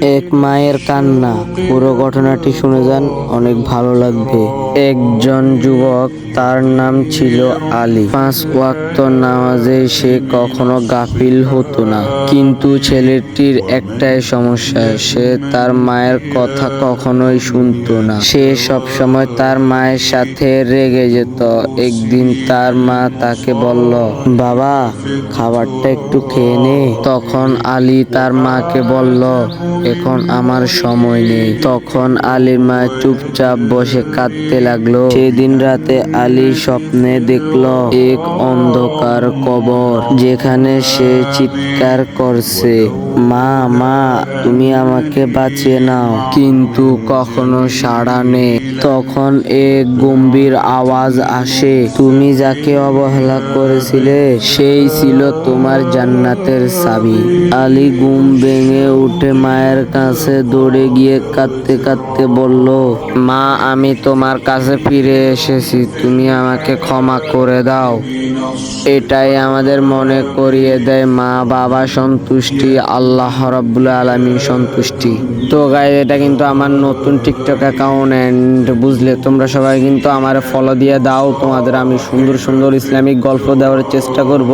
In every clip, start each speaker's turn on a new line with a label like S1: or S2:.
S1: এক মায়ের কান্না। পুরো ঘটনাটি শুনে যান, অনেক ভালো লাগবে। একজন যুবক, তার নাম ছিল আলী। পাঁচ ওয়াক্ত নামাজে সে কখনো গাফিল হতো না। কিন্তু ছেলেটির একটাই সমস্যা, সে তার মায়ের কথা কখনোই শুনতো না। সে সব সময় তার মায়ের সাথে রেগে যেত। একদিন তার মা তাকে বলল, বাবা, খাবারটা একটু খেয়ে নে। তখন আলী তার মাকে বলল এখন আমার সময় নেই। তখন আলীর মা চুপচাপ বসে কাঁদতে লাগল। সেদিন রাতে আলী স্বপ্নে দেখল এক অন্ধকার কবর, যেখানে সে চিৎকার করছে, মা মা, তুমি আমাকে বাঁচিয়ে নাও। কিন্তু কখনো সাড়া নেই। তখন এক গম্ভীর আওয়াজ আসে, তুমি যাকে অবহেলা করেছিলে, সেই ছিল তোমার জান্নাতের চাবি আলী ঘুম ভেঙে উঠে মায়ের কাছে দৌড়ে গিয়ে কাঁদতে কাঁদতে বলল, মা, আমি তোমার কাছে ফিরে এসেছি। তুমি আমাকে ক্ষমা করে দাও। এটাই আমাদের মনে করিয়ে দেয় মা বাবা সন্তুষ্টি, আল্লাহ রাব্বুল আলামিন সন্তুষ্টি। তো গাই এটা কিন্তু আমার নতুন টিকটক অ্যাকাউন্ট এন্ড বুঝলে তোমরা সবাই কিন্তু আমার ফলো দিয়ে দাও, তোমাদের আমি সুন্দর সুন্দর ইসলামিক গল্প দেওয়ার চেষ্টা করব।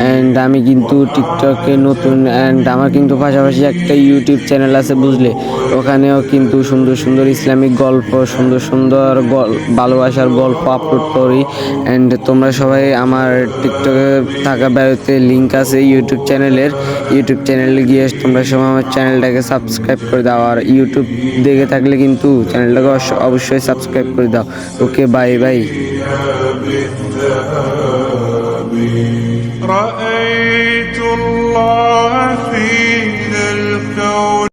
S1: অ্যান্ড আমি কিন্তু টিকটকে নতুন অ্যান্ড আমার কিন্তু পাশাপাশি একটা ইউটিউব চ্যানেল আছে, বুঝলে? ওখানেও কিন্তু সুন্দর সুন্দর ইসলামিক গল্প, সুন্দর সুন্দর ভালোবাসার গল্প আপলোড করি। অ্যান্ড তোমরা সবাই আমার টিকটকে থাকা বেরোতে লিঙ্ক আছে ইউটিউব চ্যানেলের ইউটিউব চ্যানেলে গিয়ে তোমরা সবাই আমার চ্যানেলটাকে সাবস্ক্রাইব করে দাও আর ইউটিউব দেখে থাকলে কিন্তু চ্যানেলটাকে অবশ্য- অবশ্যই সাবস্ক্রাইব করে দাও ওকে বাই বাই
S2: رأيت الله في